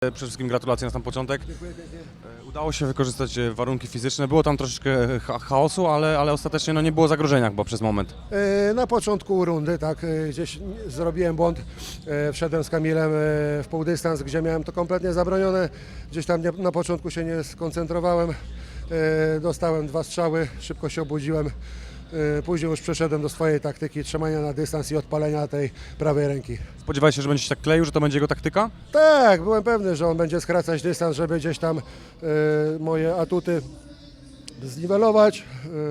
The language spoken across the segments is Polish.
Przede wszystkim gratulacje na sam początek. E, Udało się wykorzystać e, warunki fizyczne. Było tam troszeczkę cha- chaosu, ale, ale ostatecznie no, nie było zagrożenia chyba przez moment. E, Na początku rundy, tak, e, gdzieś zrobiłem błąd, e, wszedłem z Kamilem e, w półdystans, gdzie miałem to kompletnie zabronione, gdzieś tam nie, na początku się nie skoncentrowałem, e, dostałem dwa strzały, szybko się obudziłem, e, później już przeszedłem do swojej taktyki trzymania na dystans i odpalenia tej prawej ręki. Spodziewałeś się, że będzie się tak kleił, że to będzie jego taktyka? Tak, byłem pewny, że on będzie skracać dystans, żeby gdzieś tam e, moje atuty zniwelować.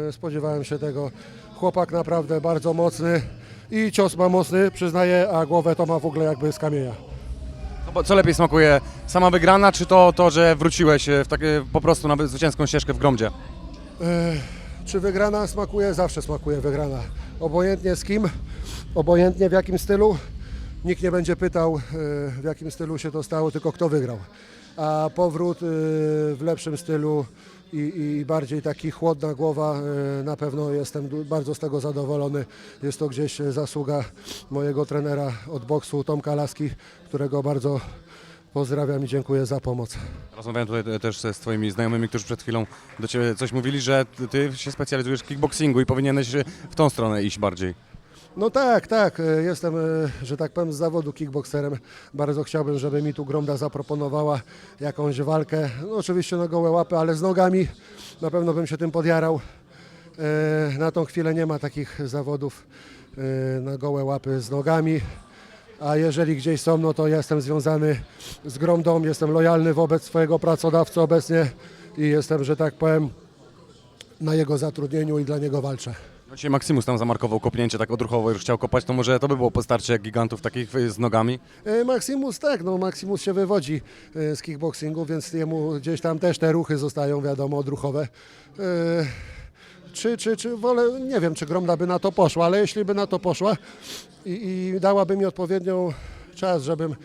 E, spodziewałem się tego. Chłopak naprawdę bardzo mocny i cios ma mocny, przyznaję, a głowę to ma w ogóle jakby z kamienia. No Co lepiej smakuje, sama wygrana, czy to, to że wróciłeś w takie, po prostu na zwycięską ścieżkę w Gromdzie? Czy wygrana smakuje? Zawsze smakuje wygrana. Obojętnie z kim, obojętnie w jakim stylu. Nikt nie będzie pytał, e, w jakim stylu się to stało, tylko kto wygrał. A powrót e, w lepszym stylu i, i bardziej taki chłodna głowa, e, na pewno jestem bardzo z tego zadowolony. Jest to gdzieś zasługa mojego trenera od boksu, Tomka Laski, którego bardzo pozdrawiam i dziękuję za pomoc. Rozmawiałem tutaj też z Twoimi znajomymi, którzy przed chwilą do Ciebie coś mówili, że Ty- się specjalizujesz w kickboxingu i powinieneś w tą stronę iść bardziej. No tak, tak. e, Jestem, e, że tak powiem, z zawodu kickboxerem. Bardzo chciałbym, żeby mi tu Gromda zaproponowała jakąś walkę. No, oczywiście na gołe łapy, ale z nogami. Na pewno bym się tym podjarał. E, Na tą chwilę nie ma takich zawodów na gołe łapy z nogami. A jeżeli gdzieś są, no to jestem związany z Gromdą, jestem lojalny wobec swojego pracodawcy obecnie i jestem, że tak powiem, na jego zatrudnieniu i dla niego walczę. No dzisiaj Maximus tam zamarkował kopnięcie tak odruchowo, już chciał kopać, to może to by było postarcie gigantów takich e, z nogami. E, Maximus tak, no Maximus się wywodzi e, z kickboxingu, więc jemu gdzieś tam też te ruchy zostają, wiadomo, odruchowe. E, Czy, czy, czy wolę, nie wiem, czy Gromda by na to poszła, ale jeśli by na to poszła i, i dałaby mi odpowiednią czas, żebym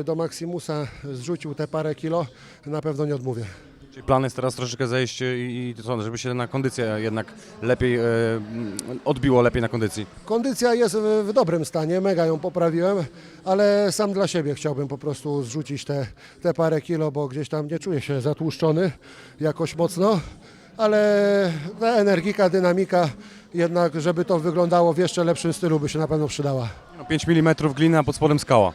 e, do Maximusa zrzucił te parę kilo, na pewno nie odmówię. Czyli plan jest teraz troszeczkę zejść i, i co, żeby się na kondycję jednak lepiej, e, odbiło lepiej na kondycji. Kondycja jest w w dobrym stanie, mega ją poprawiłem, ale sam dla siebie chciałbym po prostu zrzucić te, te parę kilo, bo gdzieś tam nie czuję się zatłuszczony jakoś mocno, ale ta energika, dynamika jednak, żeby to wyglądało w jeszcze lepszym stylu by się na pewno przydała. No, 5 mm gliny, a pod spodem skała.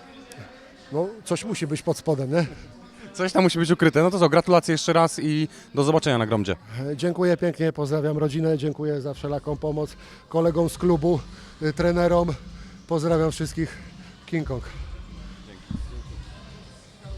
No, coś musi być pod spodem, nie? Coś tam musi być ukryte. No to co, gratulacje jeszcze raz i do zobaczenia na Gromdzie. Dziękuję pięknie, pozdrawiam rodzinę, dziękuję za wszelaką pomoc kolegom z klubu, y, trenerom, pozdrawiam wszystkich. King Kong.